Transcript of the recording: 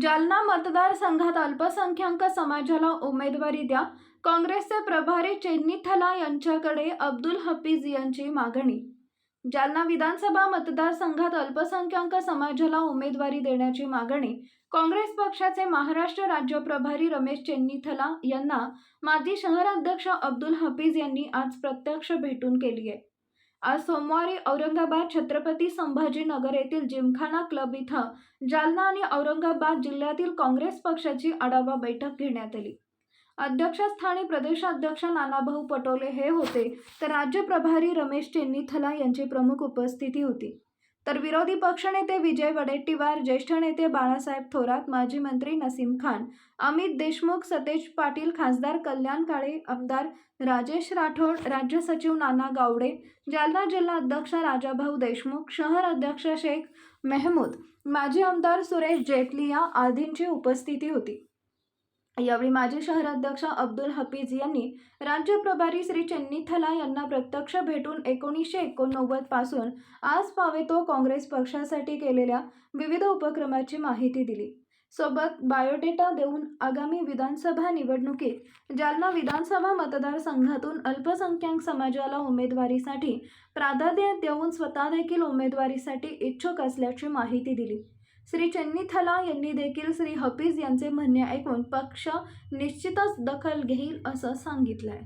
जालना मतदारसंघात अल्पसंख्याक समाजाला उमेदवारी द्या. काँग्रेसचे प्रभारी चेन्नीथला यांच्याकडे अब्दुल हफीज यांची मागणी. जालना विधानसभा मतदारसंघात अल्पसंख्याक समाजाला उमेदवारी देण्याची मागणी. काँग्रेस पक्षाचे महाराष्ट्र राज्य प्रभारी रमेश चेन्नीथला यांना माजी शहराध्यक्ष अब्दुल हफीज यांनी आज प्रत्यक्ष भेटून केली आहे. आज सोमवारी औरंगाबाद छत्रपती संभाजीनगर येथील जिमखाना क्लब इथं जालना आणि औरंगाबाद जिल्ह्यातील काँग्रेस पक्षाची आढावा बैठक घेण्यात आली. अध्यक्षस्थानी प्रदेशाध्यक्ष नानाभाऊ पटोले हे होते तर राज्य प्रभारी रमेश चेन्नीथला यांची प्रमुख उपस्थिती होती. तर विरोधी पक्षनेते विजय वडेट्टीवार ज्येष्ठ नेते बाळासाहेब थोरात माजी मंत्री नसीम खान अमित देशमुख सतेज पाटील खासदार कल्याण काळे आमदार राजेश राठोड राज्य सचिव नाना गावडे जालना जिल्हा अध्यक्ष राजाभाऊ देशमुख शहर अध्यक्ष शेख मेहमूद माजी आमदार सुरेश जेटलिया आदींची उपस्थिती होती. यावेळी माजी शहराध्यक्ष अब्दुल हफीज यांनी राज्य प्रभारी श्री चेन्नीथला यांना प्रत्यक्ष भेटून एकोणीसशे एकोणनव्वदपासून आज पावेतो काँग्रेस पक्षासाठी केलेल्या विविध उपक्रमाची माहिती दिली. सोबत बायोडेटा देऊन आगामी विधानसभा निवडणुकीत जालना विधानसभा मतदारसंघातून अल्पसंख्याक समाजाला उमेदवारीसाठी प्राधान्य देऊन स्वतः देखील उमेदवारीसाठी इच्छुक असल्याची माहिती दिली. श्री चेन्नीथला यांनी देखील श्री हफीज यांचे म्हणणे ऐकून पक्ष निश्चितच दखल घेईल असं सांगितलंय.